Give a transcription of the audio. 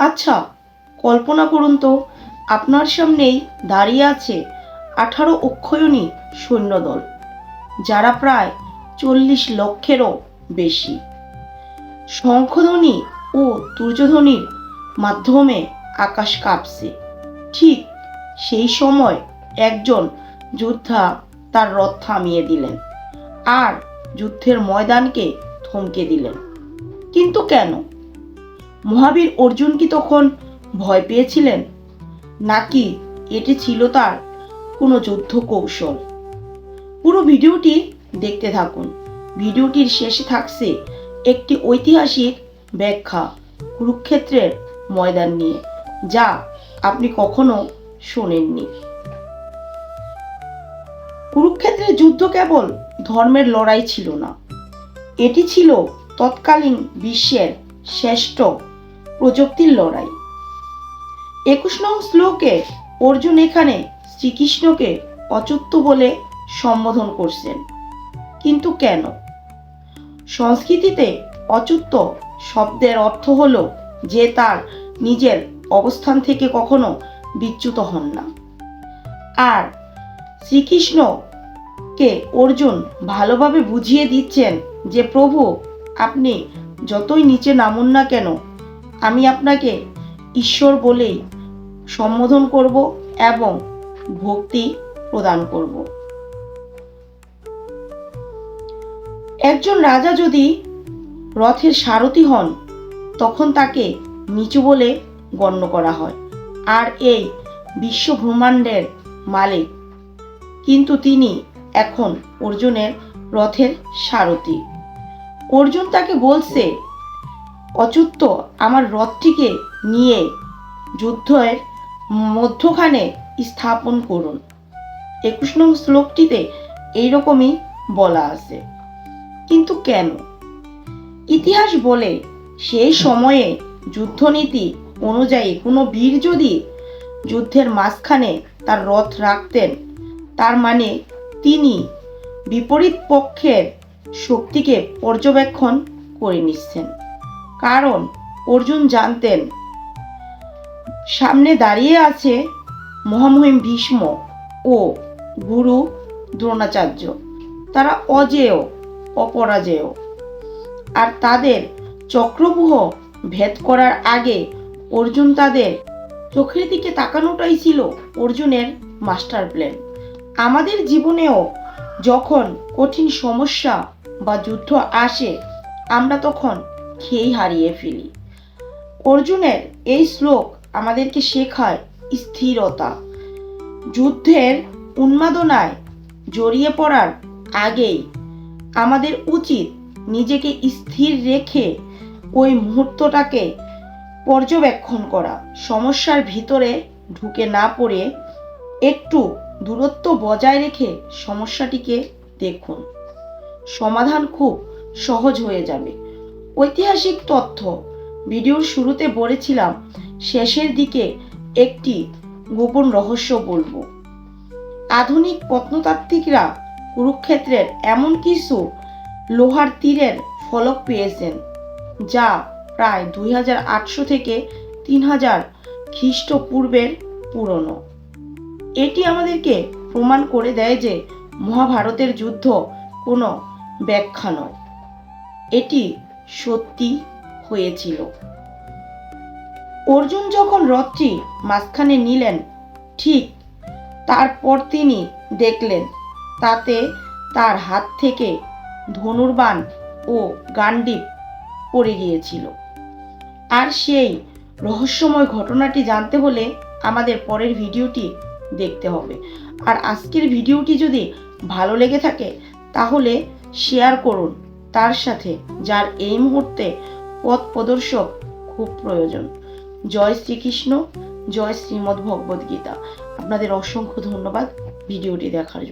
আচ্ছা কল্পনা করুন তো, আপনার সামনেই দাঁড়িয়ে আছে আঠারো অক্ষয়ণী সৈন্যদল, যারা প্রায় চল্লিশ লক্ষেরও বেশি। শঙ্খধ্বনি ও তুর্যধ্বনির মাধ্যমে আকাশ কাঁপছে। ঠিক সেই সময় একজন যোদ্ধা তার রথ থামিয়ে দিলেন আর যুদ্ধের ময়দানকে থমকে দিলেন। কিন্তু কেন? মহাবীর অর্জুন কি তখন ভয় পেয়েছিলেন? নাকি এটি ছিল তার কোনো যুদ্ধ কৌশল? পুরো ভিডিওটি দেখতে থাকুন। ভিডিওটির শেষে থাকছে একটি ঐতিহাসিক ব্যাখ্যা কুরুক্ষেত্রের ময়দান নিয়ে, যা আপনি কখনো শোনেননি। কুরুক্ষেত্রের যুদ্ধ কেবল ধর্মের লড়াই ছিল না। এটি ছিল তৎকালীন বিশ্বের শ্রেষ্ঠ প্রযুক্তির লড়াই। একুশ নং শ্লোকে অর্জুন এখানে শ্রীকৃষ্ণকে অচ্যুত বলে সম্বোধন করছেন। কিন্তু কেন? সংস্কৃতিতে অচ্যুত শব্দের অর্থ হল যে তার নিজের অবস্থান থেকে কখনো বিচ্যুত হন না। আর শ্রীকৃষ্ণকে অর্জুন ভালোভাবে বুঝিয়ে দিচ্ছেন যে প্রভু, আপনি যতই নিচে নামুন না কেন আমি আপনাকে ঈশ্বর বলেই সম্বোধন করব এবং ভক্তি প্রদান করব। একজন রাজা যদি রথের সারথি হন, তখন তাকে নিচু বলে গণ্য করা হয়, আর এই বিশ্ব ব্রহ্মাণ্ডের মালিক। কিন্তু তিনি এখন অর্জুনের রথের সারথি। অর্জুন তাকে বলছে অচ্যুত আমার রথটিকে নিয়ে যুদ্ধের মধ্যখানে স্থাপন করুন। একুশ নং শ্লোকটিতে এইরকমই বলা আছে। কিন্তু কেন? ইতিহাস বলে সেই সময়ে যুদ্ধনীতি অনুযায়ী কোনো বীর যদি যুদ্ধের মাঝখানে তার রথ রাখতেন, তার মানে তিনি বিপরীত পক্ষের শক্তিকে পর্যবেক্ষণ করে নিচ্ছেন। কারণ অর্জুন জানতেন। সামনে দাঁড়িয়ে আছে মহামহিম ভীষ্ম ও গুরু দ্রোণাচার্য। তারা অজেয়, অপরাজেয়। আর তাদের চক্রবুহ ভেদ করার আগে অর্জুন তাদের চোখের দিকে তাকানোটাই ছিল অর্জুনের মাস্টার প্ল্যান। আমাদের জীবনেও যখন কঠিন সমস্যা বা যুদ্ধ আসে, আমরা তখন খেই হারিয়ে ফেলি। অর্জুনের এই শ্লোক আমাদেরকে শেখায় স্থিরতা। যুদ্ধের উন্মাদনায় জড়িয়ে পড়ার আগেই আমাদের উচিত নিজেকে স্থির রেখে ওই মুহূর্তটাকে পর্যবেক্ষণ করা। সমস্যার ভিতরে ঢুকে না পড়ে একটু দূরত্ব বজায় রেখে সমস্যাটিকে দেখুন। সমাধান খুব সহজ হয়ে যাবে। ঐতিহাসিক তথ্য। ভিডিওর শুরুতে বলেছিলাম, শেষের দিকে একটি গোপন রহস্য বলব। আধুনিক প্রত্নতাত্ত্বিকরা কুরুক্ষেত্রের এমন কিছু লোহার তীরের ফলক পেয়েছেন, যা প্রায় দুই হাজার আটশো থেকে তিন হাজার খ্রিস্টপূর্বের পুরনো। এটি আমাদেরকে প্রমাণ করে দেয় যে মহাভারতের যুদ্ধ কোনো ব্যাখ্যা নয়। এটি সত্যি হয়েছিল। অর্জুন যখন রথটি মাঝখানে নিলেন, ঠিক তারপর তিনি দেখলেন তাতে তার হাত থেকে ধনুর্বাণ ও গান্ডিপ পড়ে গিয়েছিল। আর সেই রহস্যময় ঘটনাটি জানতে হলে আমাদের পরের ভিডিওটি দেখতে হবে। আর আজকের ভিডিওটি যদি ভালো লেগে থাকে, তাহলে শেয়ার করুন। তার সাথে, যার এই মুহূর্তে পথ প্রদর্শক খুব প্রয়োজন। জয় শ্রীকৃষ্ণ, জয় শ্রীমদ্ ভগবদ্গীতা আপনাদের অসংখ্য ধন্যবাদ ভিডিওটি দেখার জন্য।